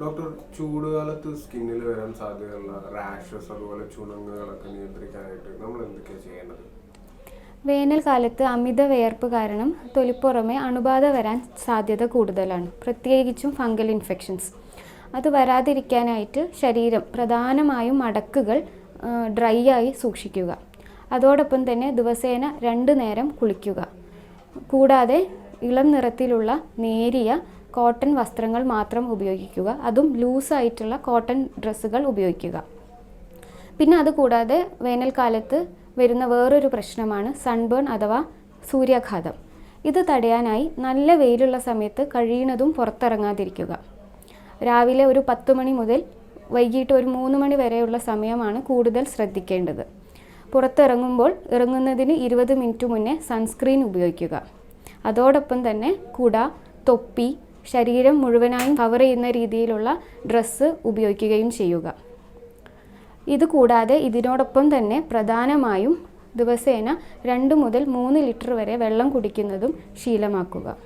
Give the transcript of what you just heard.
Doctor ചൂടുകാലത്ത് സ്കിന്നിൽ വരാൻ സാധ്യതയുള്ള റാഷസ് അതുപോലെ ചുണങ്ങുകളൊക്കെ നിയന്ത്രിക്കാനായിട്ട് നമ്മൾ എന്തൊക്കെയാണ് ചെയ്യേണ്ടത്? വേനൽക്കാലത്ത് അമിത വിയർപ്പ് കാരണം തൊലിപ്പുറമെ അണുബാധ വരാൻ സാധ്യത കൂടുതലാണ് പ്രത്യേകിച്ചും ഫംഗൽ ഇൻഫെക്ഷൻസ്. അത് വരാതിരിക്കാനായിട്ട് ശരീരം പ്രധാനമായും അടക്കുകൾ ഡ്രൈ ആയി സൂക്ഷിക്കുക. അതോടൊപ്പം തന്നെ ദിവസേന രണ്ട് നേരം കുളിക്കുക. കൂടാതെ ഇളം നിറത്തിലുള്ള നേരിയ കോട്ടൺ വസ്ത്രങ്ങൾ മാത്രം ഉപയോഗിക്കുക. അതും ലൂസായിട്ടുള്ള കോട്ടൺ ഡ്രസ്സുകൾ ഉപയോഗിക്കുക. പിന്നെ അതുകൂടാതെ വേനൽക്കാലത്ത് വരുന്ന വേറൊരു പ്രശ്നമാണ് സൺബേൺ അഥവാ സൂര്യാഘാതം. ഇത് തടയാനായി നല്ല വെയിലുള്ള സമയത്ത് കഴിയുന്നതും പുറത്തിറങ്ങാതിരിക്കുക. രാവിലെ ഒരു പത്ത് മണി മുതൽ വൈകിട്ട് ഒരു മൂന്ന് മണി വരെയുള്ള സമയമാണ് കൂടുതൽ ശ്രദ്ധിക്കേണ്ടത്. പുറത്തിറങ്ങുമ്പോൾ ഇറങ്ങുന്നതിന് ഇരുപത് മിനിറ്റ് മുന്നേ സൺസ്ക്രീൻ ഉപയോഗിക്കുക. അതോടൊപ്പം തന്നെ കുട തൊപ്പി ശരീരം മുഴുവനായും കവർ ചെയ്യുന്ന രീതിയിലുള്ള ഡ്രസ്സ് ഉപയോഗിക്കുകയും ചെയ്യുക. ഇത് കൂടാതെ ഇതിനോടൊപ്പം തന്നെ പ്രധാനമായും ദിവസേന രണ്ട് മുതൽ മൂന്ന് ലിറ്റർ വരെ വെള്ളം കുടിക്കുന്നതും ശീലമാക്കുക.